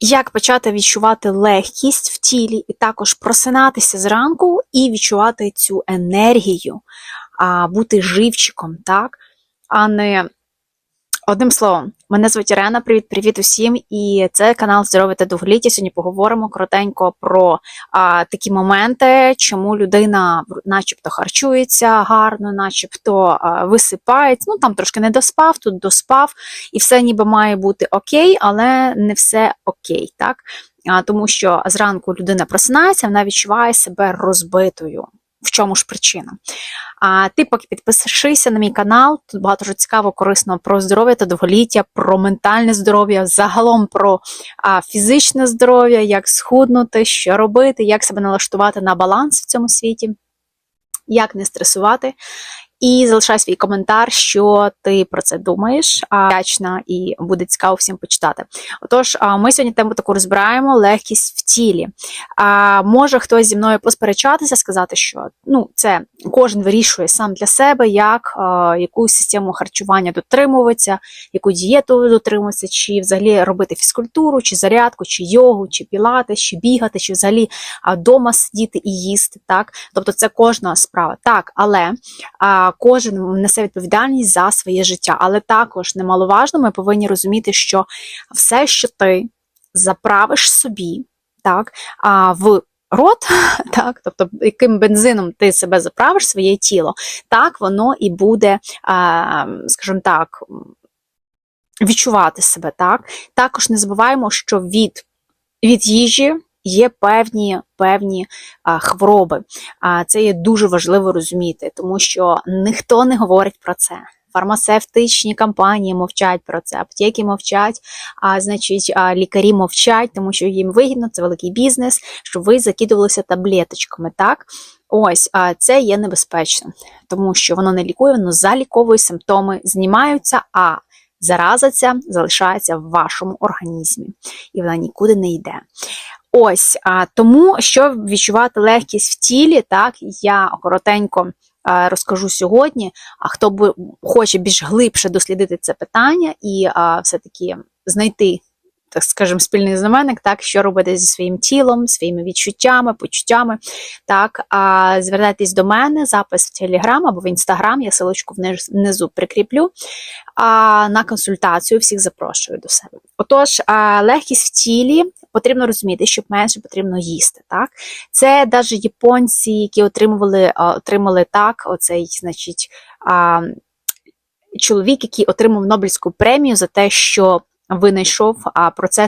Як почати відчувати легкість в тілі, і також просинатися зранку і відчувати цю енергію, а, бути живчиком, так? А не одним словом, мене звуть Ірена. Привіт, привіт усім! І це канал Здоров'я та довголіття. Сьогодні поговоримо коротенько про а, такі моменти, чому людина, начебто, харчується гарно, начебто а, висипається. Ну там трошки не доспав, тут доспав, і все ніби має бути окей, але не все окей, так? Тому що зранку людина просинається, вона відчуває себе розбитою. В чому ж причина? А ти поки підпишися на мій канал, тут багато дуже цікаво, корисно про здоров'я та довголіття, про ментальне здоров'я, загалом про а, фізичне здоров'я, як схуднути, що робити, як себе налаштувати на баланс в цьому світі, як не стресувати. І залишай свій коментар, що ти про це думаєш. Вдячна і буде цікаво всім почитати. Отож, ми сьогодні тему таку розбираємо легкість в тілі. А, Може хтось зі мною посперечатися, сказати, що ну, це кожен вирішує сам для себе, як яку систему харчування дотримуватися, яку дієту дотримуватися, чи взагалі робити фізкультуру, чи зарядку, чи йогу, чи пілати, чи бігати, чи взагалі а, дома сидіти і їсти. Так? Тобто це кожна справа. Так, але кожен несе відповідальність за своє життя. Але також немаловажно, ми повинні розуміти, що все, що ти заправиш собі, так, в рот, так, тобто яким бензином ти себе заправиш своє тіло, так воно і буде, скажімо так, відчувати себе. так. Також не забуваємо, що від, від їжі. Є певні певні а, хвороби. А, Це є дуже важливо розуміти, тому що ніхто не говорить про це. Фармацевтичні компанії мовчать про це, аптеки мовчать, а значить, а, лікарі мовчать, тому що їм вигідно, це великий бізнес, щоб ви закидувалися таблеточками. Так, ось а це є небезпечно, тому що воно не лікує, воно заліковує симптоми, знімаються. а Зараза ця залишається в вашому організмі, і вона нікуди не йде. Ось а, тому, щоб відчувати легкість в тілі, так я коротенько а, розкажу сьогодні. А хто б хоче більш глибше дослідити це питання і все-таки знайти. Так скажімо, спільний знаменник, так, що робити зі своїм тілом, своїми відчуттями, почуттями. Так, а звертайтесь до мене, запис в Телеграм або в Інстаграм, я силочку внизу прикріплю. А на консультацію всіх запрошую до себе. Отож, легкість в тілі потрібно розуміти, що менше потрібно їсти. Так? Це навіть японці, які отримували, отримали так, оцей, значить, чоловік, який отримав Нобелівську премію за те, що винайшов процес